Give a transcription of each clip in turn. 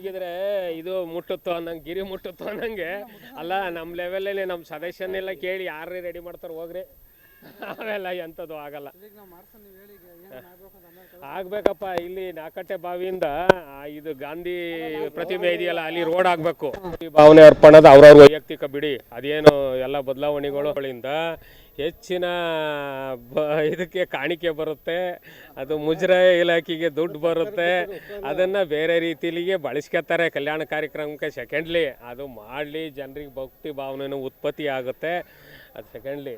ಹೋಗಿದ್ರೆ ಇದು ಮುಟ್ಟುತ್ತೋ ಅನ್ನಂಗೆ, ಗಿರಿ ಮುಟ್ಟುತ್ತೋ ಅನ್ನಂಗೆ. ಅಲ್ಲ ನಮ್ಮ ಲೆವೆಲಲ್ಲಿ ನಮ್ಮ ಸದಸ್ಯನೆಲ್ಲ ಕೇಳಿ ಯಾರೇ ರೆಡಿ ಮಾಡ್ತಾರೆ ಹೋಗ್ರಿ. ಅವೆಲ್ಲ ಎಂಥದ್ದು ಆಗಲ್ಲ. ಆಗ್ಬೇಕಪ್ಪ ಇಲ್ಲಿ ನಾಕಟ್ಟೆ ಬಾವಿಯಿಂದ ಇದು ಗಾಂಧಿ ಪ್ರತಿಮೆ ಇದೆಯಲ್ಲ ಅಲ್ಲಿ ರೋಡ್ ಆಗ್ಬೇಕು. ಈ ಭಾವನೆ ಅರ್ಪಣದ ಅವ್ರವ್ರ ವೈಯಕ್ತಿಕ ಬಿಡಿ. ಅದೇನು ಎಲ್ಲ ಬದಲಾವಣೆಗಳಿಂದ ಹೆಚ್ಚಿನ ಬ ಇದಕ್ಕೆ ಕಾಣಿಕೆ ಬರುತ್ತೆ. ಅದು ಮುಜರಾಯಿ ಇಲಾಖೆಗೆ ದುಡ್ಡು ಬರುತ್ತೆ. ಅದನ್ನ ಬೇರೆ ರೀತಿಲಿಗೆ ಬಳಸ್ಕೊತಾರೆ ಕಲ್ಯಾಣ ಕಾರ್ಯಕ್ರಮಕ್ಕೆ ಸೆಕೆಂಡ್ಲಿ ಅದು ಮಾಡಲಿ ಜನರಿಗೆ ಭಕ್ತಿ ಭಾವನೆ ಉತ್ಪತ್ತಿ ಆಗುತ್ತೆ ಅದು ಸೆಕೆಂಡ್ಲಿ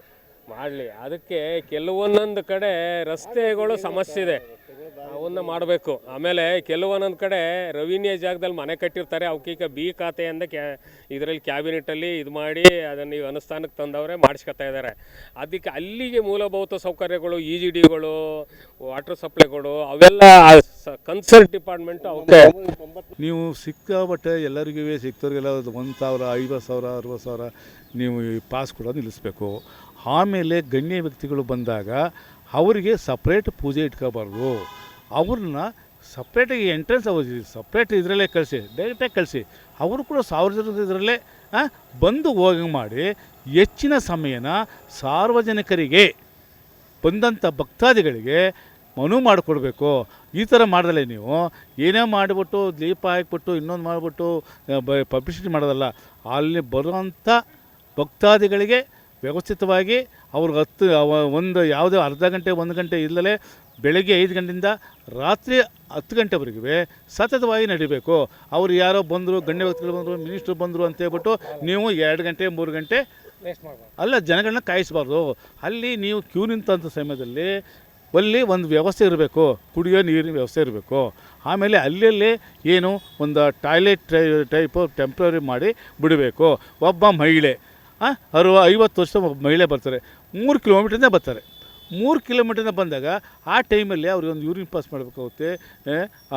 ಮಾಡಲಿ. ಅದಕ್ಕೆ ಕೆಲವೊಂದೊಂದು ಕಡೆ ರಸ್ತೆಗಳು ಸಮಸ್ಯೆ ಇದೆ. ಅವನ್ನ ಮಾಡಬೇಕು. ಆಮೇಲೆ ಕೆಲವೊಂದೊಂದು ಕಡೆ ರವಿನ್ಯ ಜಾಗದಲ್ಲಿ ಮನೆ ಕಟ್ಟಿರ್ತಾರೆ. ಅವಕ್ಕೀಗ ಬಿ ಖಾತೆಯಿಂದ ಕ್ಯಾ, ಇದರಲ್ಲಿ ಕ್ಯಾಬಿನೆಟಲ್ಲಿ ಇದು ಮಾಡಿ ಅದನ್ನು ಈಗ ಅನುಷ್ಠಾನಕ್ಕೆ ತಂದವರೇ ಮಾಡಿಸ್ಕೊತಾ ಇದ್ದಾರೆ ಅದಕ್ಕೆ ಅಲ್ಲಿಗೆ ಮೂಲಭೂತ ಸೌಕರ್ಯಗಳು ಇ ಜಿ ಡಿಗಳು ವಾಟರ್ ಸಪ್ಲೈಗಳು ಅವೆಲ್ಲ ಕನ್ಸರ್ಟ್ ಡಿಪಾರ್ಟ್ಮೆಂಟ್ ಅವಕ್ಕೆ ನೀವು ಸಿಕ್ಕಾಬಟ್ಟೆ ಎಲ್ಲರಿಗೂ ಸಿಕ್ತವ್ರಿಗೆಲ್ಲ ಒಂದು ಸಾವಿರ, ಐವತ್ತು ಸಾವಿರ, ಅರವತ್ತು ಸಾವಿರ ನೀವು ಪಾಸ್ ಕೂಡ ನಿಲ್ಲಿಸ್ಬೇಕು. ಆಮೇಲೆ ಗಣ್ಯ ವ್ಯಕ್ತಿಗಳು ಬಂದಾಗ ಅವರಿಗೆ ಸಪ್ರೇಟ್ ಪೂಜೆ ಇಟ್ಕೋಬಾರ್ದು. ಅವ್ರನ್ನ ಸಪ್ರೇಟಾಗಿ ಎಂಟ್ರೆನ್ಸ್ ಅವ್ರಿಗೆ ಸಪ್ರೇಟ್ ಇದರಲ್ಲೇ ಕಳಿಸಿ ಡೈರೆಕ್ಟಾಗಿ ಕಳಿಸಿ. ಅವರು ಕೂಡ ಸಾರ್ವಜನಿಕ ಇದರಲ್ಲೇ ಬಂದು ಹೋಗಂಗೆ ಮಾಡಿ ಹೆಚ್ಚಿನ ಸಮಯನ ಸಾರ್ವಜನಿಕರಿಗೆ ಬಂದಂಥ ಭಕ್ತಾದಿಗಳಿಗೆ ಮನು ಮಾಡಿಕೊಡ್ಬೇಕು. ಈ ಥರ ಮಾಡ್ದಲೆ ನೀವು ಏನೇ ಮಾಡಿಬಿಟ್ಟು ದೀಪ ಹಾಕ್ಬಿಟ್ಟು ಇನ್ನೊಂದು ಮಾಡಿಬಿಟ್ಟು ಪಬ್ಲಿಸಿಟಿ ಮಾಡೋದಲ್ಲ, ಅಲ್ಲಿ ಬರುವಂಥ ಭಕ್ತಾದಿಗಳಿಗೆ ವ್ಯವಸ್ಥಿತವಾಗಿ ಅವ್ರಿಗೆ ಹತ್ತು ಒಂದು ಯಾವುದೇ ಅರ್ಧ ಗಂಟೆ ಒಂದು ಗಂಟೆ ಇಲ್ಲದೆ ಬೆಳಗ್ಗೆ ಐದು ಗಂಟೆಯಿಂದ ರಾತ್ರಿ ಹತ್ತು ಗಂಟೆವರೆಗೂ ಸತತವಾಗಿ ನಡಿಬೇಕು. ಅವ್ರು ಯಾರೋ ಬಂದರು ಗಣ್ಯ ವ್ಯಕ್ತಿಗಳು ಬಂದರು ಮಿನಿಸ್ಟ್ರು ಬಂದರು ಅಂತ ಹೇಳ್ಬಿಟ್ಟು ನೀವು ಎರಡು ಗಂಟೆ ಮೂರು ಗಂಟೆ ಅಲ್ಲ ಜನಗಳನ್ನ ಕಾಯಿಸಬಾರ್ದು. ಅಲ್ಲಿ ನೀವು ಕ್ಯೂ ನಿಂತಂಥ ಸಮಯದಲ್ಲಿ ಅಲ್ಲಿ ಒಂದು ವ್ಯವಸ್ಥೆ ಇರಬೇಕು. ಕುಡಿಯೋ ನೀರಿನ ವ್ಯವಸ್ಥೆ ಇರಬೇಕು. ಆಮೇಲೆ ಅಲ್ಲಲ್ಲಿ ಏನು ಒಂದು ಟಾಯ್ಲೆಟ್ ಟೈಪು ಟೆಂಪ್ರರಿ ಮಾಡಿ ಬಿಡಬೇಕು. ಒಬ್ಬ ಮಹಿಳೆ ಅರುವ ಐವತ್ತು ವರ್ಷ ಮಹಿಳೆ ಬರ್ತಾರೆ. ಮೂರು ಕಿಲೋಮೀಟ್ರಿಂದ ಬರ್ತಾರೆ. ಮೂರು ಕಿಲೋಮೀಟ್ರಿಂದ ಬಂದಾಗ ಆ ಟೈಮಲ್ಲಿ ಅವ್ರಿಗೆ ಒಂದು ಯೂರಿನ್ ಪಾಸ್ ಮಾಡಬೇಕಾಗುತ್ತೆ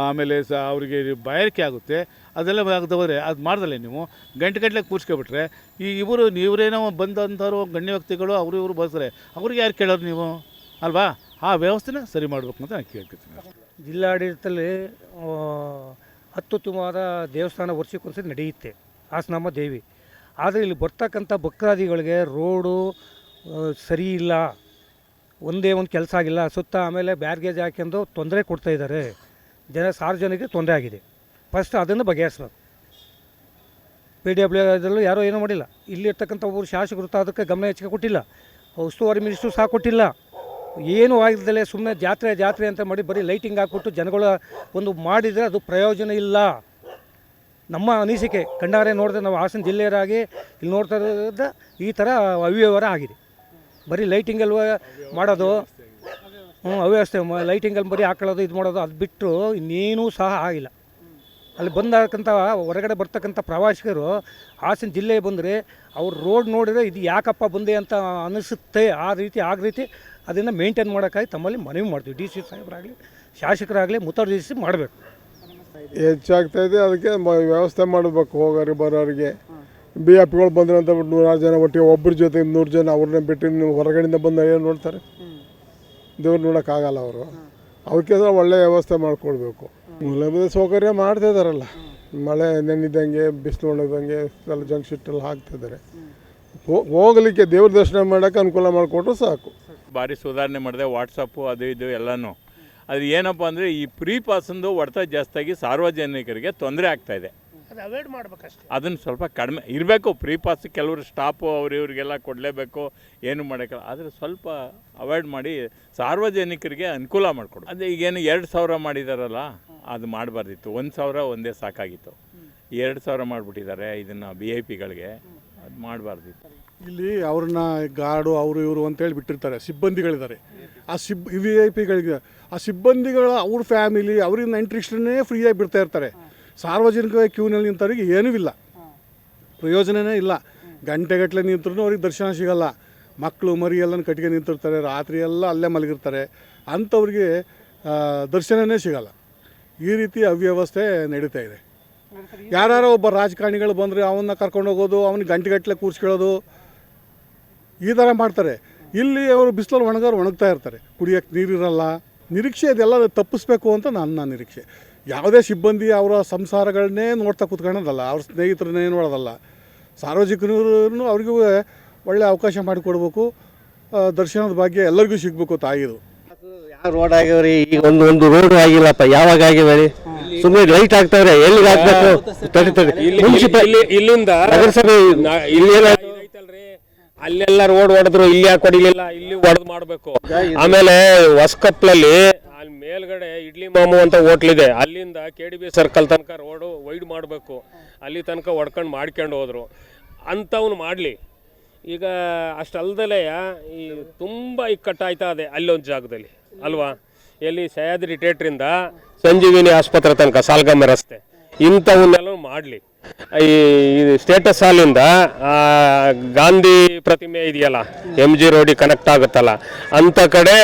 ಆಮೇಲೆ ಸ, ಅವರಿಗೆ ಬಾಯಾರಿಕೆ ಆಗುತ್ತೆ. ಅದೆಲ್ಲ ಆಗದವರೆ, ಅದು ಮಾಡ್ದಲ್ಲೇ ನೀವು? ಗಂಟೆ ಗಂಟೆ ಕೂರಿಸ್ಕೊಬಿಟ್ರೆ, ಈ ಇವರು ಇವರೇನೋ ಬಂದಂಥವ್ರು ಗಣ್ಯ ವ್ಯಕ್ತಿಗಳು, ಅವರು ಇವರು ಬರ್ತಾರೆ. ಅವ್ರಿಗೆ ಯಾರು ಕೇಳೋರು ನೀವು? ಅಲ್ವಾ? ಆ ವ್ಯವಸ್ಥೆನ ಸರಿ ಮಾಡಬೇಕು ಅಂತ ನಾನು ಕೇಳ್ತಿದ್ದೀನಿ ಜಿಲ್ಲಾಡಳಿತದಲ್ಲಿ ಅತ್ಯುತ್ತಮವಾದ ದೇವಸ್ಥಾನ ವರ್ಷಕ್ಕೊಂದ್ಸತಿ ನಡೆಯುತ್ತೆ. ಹಾಸನಾಮ ದೇವಿ. ಆದರೆ ಇಲ್ಲಿ ಬರ್ತಕ್ಕಂಥ ಭಕ್ತಾದಿಗಳಿಗೆ ರೋಡು ಸರಿ ಇಲ್ಲ, ಒಂದೇ ಒಂದು ಕೆಲಸ ಆಗಿಲ್ಲ, ಸುತ್ತ ಆಮೇಲೆ ಬ್ಯಾರ್ಗೇಜ್ ಹಾಕೊಂಡು ತೊಂದರೆ ಕೊಡ್ತಾ ಇದ್ದಾರೆ ಜನ ಸಾರ್ವಜನಿಕರಿಗೆ ತೊಂದರೆ ಆಗಿದೆ. ಫಸ್ಟ್ ಅದನ್ನು ಬಗೆಹರಿಸ್ಬೇಕು. ಪಿ ಡಿ ಅದರಲ್ಲೂ ಯಾರೂ ಏನೂ ಮಾಡಿಲ್ಲ. ಇಲ್ಲಿರ್ತಕ್ಕಂಥ ಒಬ್ಬರು ಶಾಸಕರು ಅದಕ್ಕೆ ಗಮನ ಹೆಚ್ಚಿಗೆ ಕೊಟ್ಟಿಲ್ಲ. ಉಸ್ತುವಾರಿ ಮಿನಿಸ್ಟ್ರು ಸಹ ಕೊಟ್ಟಿಲ್ಲ. ಏನೂ ಆಗಿದ್ದಲೇ ಸುಮ್ಮನೆ ಜಾತ್ರೆ ಜಾತ್ರೆ ಅಂತ ಮಾಡಿ ಬರೀ ಲೈಟಿಂಗ್ ಹಾಕ್ಬಿಟ್ಟು ಜನಗಳ ಒಂದು ಮಾಡಿದರೆ ಅದು ಪ್ರಯೋಜನ ಇಲ್ಲ. ನಮ್ಮ ಅನಿಸಿಕೆ ಕಣ್ಣಾರೆ ನೋಡಿದ್ರೆ ನಾವು ಹಾಸನ ಜಿಲ್ಲೆಯರಾಗಿ ಇಲ್ಲಿ ನೋಡ್ತಾ ಇರೋದ್ರಿಂದ ಈ ಥರ ಅವ್ಯವಹಾರ ಆಗಿದೆ. ಬರೀ ಲೈಟಿಂಗಲ್ಲಿ ಮಾಡೋದು? ಹ್ಞೂ, ಅವ್ಯವಸ್ಥೆ. ಲೈಟಿಂಗಲ್ಲಿ ಬರೀ ಹಾಕೊಳ್ಳೋದು, ಇದು ಮಾಡೋದು, ಅದು ಬಿಟ್ಟರು ಇನ್ನೇನೂ ಸಹ ಆಗಿಲ್ಲ. ಅಲ್ಲಿ ಬಂದಕ್ಕಂಥ ಹೊರಗಡೆ ಬರ್ತಕ್ಕಂಥ ಪ್ರವಾಸಿಗರು ಹಾಸನ ಜಿಲ್ಲೆಗೆ ಬಂದರೆ ಅವ್ರು ರೋಡ್ ನೋಡಿದರೆ ಇದು ಯಾಕಪ್ಪ ಬಂದೆ ಅಂತ ಅನಿಸುತ್ತೆ, ಆ ರೀತಿ ಆಗ ರೀತಿ ಅದನ್ನು ಮೇಂಟೈನ್ ಮಾಡೋಕ್ಕಾಗಿ ತಮ್ಮಲ್ಲಿ ಮನವಿ ಮಾಡ್ತೀವಿ. ಡಿ ಸಿ ಸಾಹೇಬರಾಗಲಿ, ಶಾಸಕರಾಗಲಿ ಮುತುವರ್ಜಿಸಿ ಮಾಡಬೇಕು. ಹೆಚ್ಚಾಗ್ತಾ ಇದೆ. ಅದಕ್ಕೆ ವ್ಯವಸ್ಥೆ ಮಾಡಬೇಕು ಹೋಗೋರಿಗೆ ಬರೋರಿಗೆ. ಬಿ ಎಫ್ಗಳು ನೂರಾರು ಜನ ಒಟ್ಟಿಗೆ ಒಬ್ಬರ ಜೊತೆ ನೂರು ಜನ ಅವ್ರನ್ನ ಬಿಟ್ಟು ನೀವು ಹೊರಗಡೆಯಿಂದ ಬಂದು ಏನು ನೋಡ್ತಾರೆ? ದೇವ್ರು ನೋಡೋಕ್ಕಾಗಲ್ಲ ಅವರು. ಅವಕ್ಕೆ ಒಳ್ಳೆ ವ್ಯವಸ್ಥೆ ಮಾಡಿಕೊಡ್ಬೇಕು ಮೂಲಭೂತ ಸೌಕರ್ಯ ಮಾಡ್ತಾ ಇದಾರಲ್ಲ. ಮಳೆ ನೆನೆದಂಗೆ ಬಿಸಿಲು ಒಣದಂಗೆ ಎಲ್ಲ ಜಂಕ್ ಶಿಟ್ಟೆಲ್ಲ ಹಾಕ್ತಿದ್ದಾರೆ ಹೋಗ್ಲಿಕ್ಕೆ ದೇವ್ರ ದರ್ಶನ ಮಾಡೋಕ್ಕೆ ಅನುಕೂಲ ಮಾಡಿಕೊಟ್ರು ಸಾಕು. ಭಾರಿ ಸುಧಾರಣೆ ಮಾಡಿದೆ. ವಾಟ್ಸಪ್ಪು ಅದು ಇದು ಎಲ್ಲನೂ. ಅದು ಏನಪ್ಪ ಅಂದರೆ ಈ ಪ್ರೀ ಪಾಸಂದು ಹೊಡೆತ ಜಾಸ್ತಿಯಾಗಿ ಸಾರ್ವಜನಿಕರಿಗೆ ತೊಂದರೆ ಆಗ್ತಾಯಿದೆ ಅದು ಅವಾಯ್ಡ್ ಮಾಡ್ಬೇಕಷ್ಟೇ. ಅದನ್ನು ಸ್ವಲ್ಪ ಕಡಿಮೆ ಇರಬೇಕು ಪ್ರೀ ಪಾಸ್ ಕೆಲವರು ಸ್ಟಾಪು ಅವ್ರು ಇವ್ರಿಗೆಲ್ಲ ಕೊಡಲೇಬೇಕು ಏನು ಮಾಡೋಕ್ಕಲ್ಲ ಆದರೆ ಸ್ವಲ್ಪ ಅವಾಯ್ಡ್ ಮಾಡಿ ಸಾರ್ವಜನಿಕರಿಗೆ ಅನುಕೂಲ ಮಾಡಿಕೊಡು ಅದೇ ಈಗೇನು ಎರಡು ಸಾವಿರ ಮಾಡಿದಾರಲ್ಲ ಅದು ಮಾಡಬಾರ್ದಿತ್ತು. ಒಂದು ಸಾವಿರ ಒಂದೇ ಸಾಕಾಗಿತ್ತು. ಎರಡು ಸಾವಿರ ಮಾಡಿಬಿಟ್ಟಿದ್ದಾರೆ ಇದನ್ನು ಬಿ ಐ ಪಿಗಳಿಗೆ ಅದು ಮಾಡಬಾರ್ದಿತ್ತು. ಇಲ್ಲಿ ಅವ್ರನ್ನ ಗಾರ್ಡು ಅವರು ಇವರು ಅಂತೇಳಿ ಬಿಟ್ಟಿರ್ತಾರೆ. ಸಿಬ್ಬಂದಿಗಳಿದ್ದಾರೆ. ಆ ಸಿಬ್ ವಿ ಐ ಪಿಗಳಿಗೆ ಆ ಸಿಬ್ಬಂದಿಗಳ ಅವ್ರ ಫ್ಯಾಮಿಲಿ ಅವ್ರಿಗೆ ಇಂಟ್ರೆಸ್ಟನ್ನೇ ಫ್ರೀಯಾಗಿ ಬಿಡ್ತಾ ಇರ್ತಾರೆ. ಸಾರ್ವಜನಿಕ ಕ್ಯೂನಲ್ಲಿ ನಿಂತವ್ರಿಗೆ ಏನೂ ಇಲ್ಲ. ಪ್ರಯೋಜನವೇ ಇಲ್ಲ. ಗಂಟೆಗಟ್ಟಲೆ ನಿಂತರೂ ಅವ್ರಿಗೆ ದರ್ಶನ ಸಿಗಲ್ಲ. ಮಕ್ಕಳು ಮರಿ ಎಲ್ಲ ಕಟ್ಟಿಗೆ ನಿಂತಿರ್ತಾರೆ. ರಾತ್ರಿ ಎಲ್ಲ ಅಲ್ಲೇ ಮಲಗಿರ್ತಾರೆ. ಅಂಥವ್ರಿಗೆ ದರ್ಶನವೇ ಸಿಗಲ್ಲ. ಈ ರೀತಿ ಅವ್ಯವಸ್ಥೆ ನಡೀತಾ ಇದೆ. ಯಾರ್ಯಾರೋ ಒಬ್ಬ ರಾಜಕಾರಣಿಗಳು ಬಂದರೆ ಅವನ್ನ ಕರ್ಕೊಂಡು ಹೋಗೋದು ಅವನಿಗೆ ಗಂಟೆಗಟ್ಟಲೆ ಕೂರಿಸ್ಕೊಳ್ಳೋದು, ಈ ಥರ ಮಾಡ್ತಾರೆ. ಇಲ್ಲಿ ಅವರು ಬಿಸಿಲಲ್ಲಿ ಒಣಗೋರು ಒಣಗ್ತಾ ಇರ್ತಾರೆ. ಕುಡಿಯೋಕ್ಕೆ ನೀರಿರಲ್ಲ. ನಿರೀಕ್ಷೆ ಇದೆಲ್ಲ ತಪ್ಪಿಸ್ಬೇಕು ಅಂತ ನನ್ನ ನಿರೀಕ್ಷೆ. ಯಾವುದೇ ಸಿಬ್ಬಂದಿ ಅವರ ಸಂಸಾರಗಳನ್ನೇ ನೋಡ್ತಾ ಕೂತ್ಕೊಳ್ಳೋದಲ್ಲ ಅವ್ರ ಸ್ನೇಹಿತರನ್ನೇ ನೋಡೋದಲ್ಲ. ಸಾರ್ವಜನಿಕರು ಅವ್ರಿಗೂ ಒಳ್ಳೆ ಅವಕಾಶ ಮಾಡಿಕೊಡ್ಬೇಕು. ದರ್ಶನದ ಭಾಗ್ಯ ಎಲ್ಲರಿಗೂ ಸಿಗಬೇಕು ತಾಯಿದು. ಯಾವ ರೋಡ್ ಆಗ್ಯಾವ್ರಿ ಈಗ ಒಂದು ಒಂದು ರೋಡ್ ಆಗಿಲ್ಲಪ್ಪ. ಯಾವಾಗ ಆಗ್ಯಾವ್ರಿ ಸುಮ್ಮನೆ ಲೈಟ್ ಆಗ್ತಾವ್ರೆ ಎಲ್ಲಿಗೆ ಹಾಕ್ಬೇಕು? ತಡಿ ತಡಿ. ಇಲ್ಲಿ- ಇಲ್ಲಿಂದ ನಗರಸಭೆ ಇಲ್ಲಿ ಅಲ್ಲೆಲ್ಲ ರೋಡ್ ಹೊಡೆದ್ರು ಇಲ್ಲಿ ಯಾಕೆ ಹೊಡಿಲಿಲ್ಲ, ಇಲ್ಲಿ ಹೊಡೆದು ಮಾಡಬೇಕು. ಆಮೇಲೆ ಹೊಸಕಪ್ಲಲ್ಲಿ ಅಲ್ಲಿ ಮೇಲ್ಗಡೆ ಇಡ್ಲಿ ಮಾಮು ಅಂತ ಹೋಟ್ಲ್ ಇದೆ. ಅಲ್ಲಿಂದ ಕೆ ಡಿ ಬಿ ಸರ್ಕಲ್ ತನಕ ರೋಡು ವೈಡ್ ಮಾಡಬೇಕು. ಅಲ್ಲಿ ತನಕ ಹೊಡ್ಕೊಂಡು ಮಾಡ್ಕೊಂಡು ಹೋದ್ರು. ಅಂಥವ್ನು ಮಾಡಲಿ. ಈಗ ಅಷ್ಟಲ್ದಲೇ ಈ ತುಂಬ ಇಕ್ಕಟ್ಟಾಯ್ತಾ ಇದೆ ಅಲ್ಲೊಂದು ಜಾಗದಲ್ಲಿ, ಅಲ್ವಾ? ಎಲ್ಲಿ ಸಹ್ಯಾದ್ರಿ ಥಿಯೇಟ್ರಿಂದ ಸಂಜೀವಿನಿ ಆಸ್ಪತ್ರೆ ತನಕ, ಸಾಲ್ಗಮ್ಮೆ ರಸ್ತೆ. ಇಂಥವನ್ನೆಲ್ಲ ಮಾಡಲಿ. ಈ ಸ್ಟೇಟಸ್ ಹಾಲಿಂದ ಆ, ಗಾಂಧಿ ಪ್ರತಿಮೆ ಇದೆಯಲ್ಲ ಎಂ ಜಿ ರೋಡಿಗೆ ಕನೆಕ್ಟ್ ಆಗುತ್ತಲ್ಲ ಅಂಥ ಕಡೆ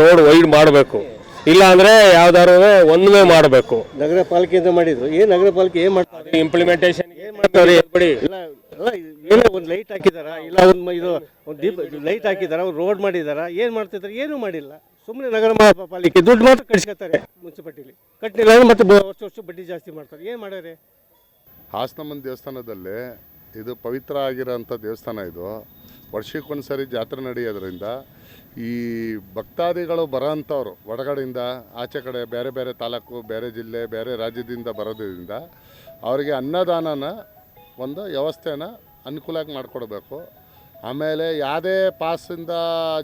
ರೋಡ್ ವೈಡ್ ಮಾಡಬೇಕು. ಇಲ್ಲ ಅಂದರೆ ಯಾವ್ದಾದ್ರು ವೇ ಮಾಡಬೇಕು. ನಗರ ಪಾಲಿಕೆಯಿಂದ ಮಾಡಿದ್ರು. ಏನ್ ನಗರ ಪಾಲಿಕೆ ಏನ್ ಮಾಡ್ತಾರೆ? ಇಂಪ್ಲಿಮೆಂಟೇಷನ್ ಏನ್ ಮಾಡ್ತಾರೆ? ಬಿಡಿ. ಇಲ್ಲ ಇಲ್ಲ ಏನೋ ಒಂದು ಲೈಟ್ ಹಾಕಿದಾರ? ಇಲ್ಲ ಒಂದು ಇದು ಒಂದು ದೀಪ ಲೈಟ್ ಹಾಕಿದಾರ? ಒಂದು ರೋಡ್ ಮಾಡಿದಾರ? ಏನ್ ಮಾಡ್ತಿದ್ದಾರೆ ಏನೂ ಮಾಡಿಲ್ಲ. ಸುಮ್ಮನೆ ನಗರ ಪಾಲಿಕೆ ದುಡ್ಡು ಮಾತ್ರ ಕಟ್ಸ್ಕೊತಾರೆ ಮುನ್ಸಿಪಾಲ್ಟಿಲಿ. ಕಟ್ಟಿಲ್ಲ ಅಂದ್ರೆ ಮತ್ತೆ ವರ್ಷ ವರ್ಷ ಬಡ್ಡಿ ಜಾಸ್ತಿ ಮಾಡ್ತಾರೆ. ಏನ್ ಮಾಡ್ಯಾರೆ? ಹಾಸನಮ್ಮನ ದೇವಸ್ಥಾನದಲ್ಲಿ ಇದು ಪವಿತ್ರ ಆಗಿರೋಂಥ ದೇವಸ್ಥಾನ ಇದು. ವರ್ಷಕ್ಕೊಂದ್ಸರಿ ಜಾತ್ರೆ ನಡೆಯೋದ್ರಿಂದ ಈ ಭಕ್ತಾದಿಗಳು ಬರೋಂಥವ್ರು ಹೊರಗಡೆಯಿಂದ ಆಚೆ ಕಡೆ ಬೇರೆ ಬೇರೆ ತಾಲೂಕು, ಬೇರೆ ಜಿಲ್ಲೆ, ಬೇರೆ ರಾಜ್ಯದಿಂದ ಬರೋದ್ರಿಂದ ಅವರಿಗೆ ಅನ್ನದಾನನ ಒಂದು ವ್ಯವಸ್ಥೆನ ಅನುಕೂಲಾಗಿ ಮಾಡಿಕೊಡ್ಬೇಕು. ಆಮೇಲೆ ಯಾವುದೇ ಪಾಸಿಂದ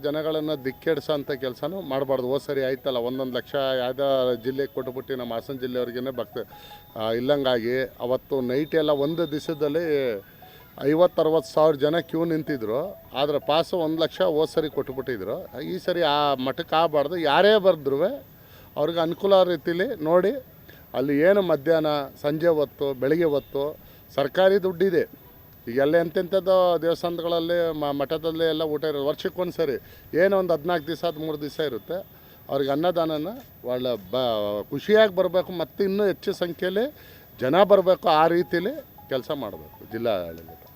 ಜನಗಳನ್ನು ದಿಕ್ಕೆಡ್ಸೋಂಥ ಕೆಲಸನೂ ಮಾಡಬಾರ್ದು. ಹೋದ್ ಸರಿ ಆಯ್ತಲ್ಲ, ಒಂದೊಂದು ಲಕ್ಷ ಯಾವುದೋ ಜಿಲ್ಲೆಗೆ ಕೊಟ್ಟುಬಿಟ್ಟು ನಮ್ಮ ಹಾಸನ ಜಿಲ್ಲೆಯವ್ರಿಗೇ ಭಕ್ತ ಇಲ್ಲಂಗಾಗಿ ಅವತ್ತು ನೈಟ್ ಎಲ್ಲ ಒಂದು ದಿವಸದಲ್ಲಿ ಐವತ್ತು ಅರವತ್ತು ಸಾವಿರ ಜನ ಕ್ಯೂ ನಿಂತಿದ್ರು. ಆದರೆ ಪಾಸು ಒಂದು ಲಕ್ಷ ಓ ಸರಿ ಕೊಟ್ಟುಬಿಟ್ಟಿದ್ರು ಈ ಸರಿ ಆ ಮಠಕ್ಕೆ ಆಗಬಾರ್ದು. ಯಾರೇ ಬರೆದ್ರು ಅವ್ರಿಗೆ ಅನುಕೂಲ ರೀತಿಲಿ ನೋಡಿ, ಅಲ್ಲಿ ಏನು ಮಧ್ಯಾಹ್ನ, ಸಂಜೆ ಹೊತ್ತು, ಬೆಳಗ್ಗೆ ಹೊತ್ತು ಸರ್ಕಾರಿ ದುಡ್ಡಿದೆ. ಈಗ ಎಲ್ಲ ಎಂತೆಂಥದ್ದು ದೇವಸ್ಥಾನಗಳಲ್ಲಿ ಮಠದಲ್ಲಿ ಎಲ್ಲ ಊಟ ಇರೋದು. ವರ್ಷಕ್ಕೊಂದು ಸರಿ ಏನೋ ಒಂದು ಹದಿನಾಲ್ಕು ದಿವಸ, ಹದಿಮೂರು ದಿವಸ ಇರುತ್ತೆ. ಅವ್ರಿಗೆ ಅನ್ನದಾನನ ಒಳ್ಳೆ ಬ, ಖುಷಿಯಾಗಿ ಬರಬೇಕು, ಮತ್ತು ಇನ್ನೂ ಹೆಚ್ಚು ಸಂಖ್ಯೆಯಲ್ಲಿ ಜನ ಬರಬೇಕು ಆ ರೀತಿಯಲ್ಲಿ ಕೆಲಸ ಮಾಡಬೇಕು ಜಿಲ್ಲಾ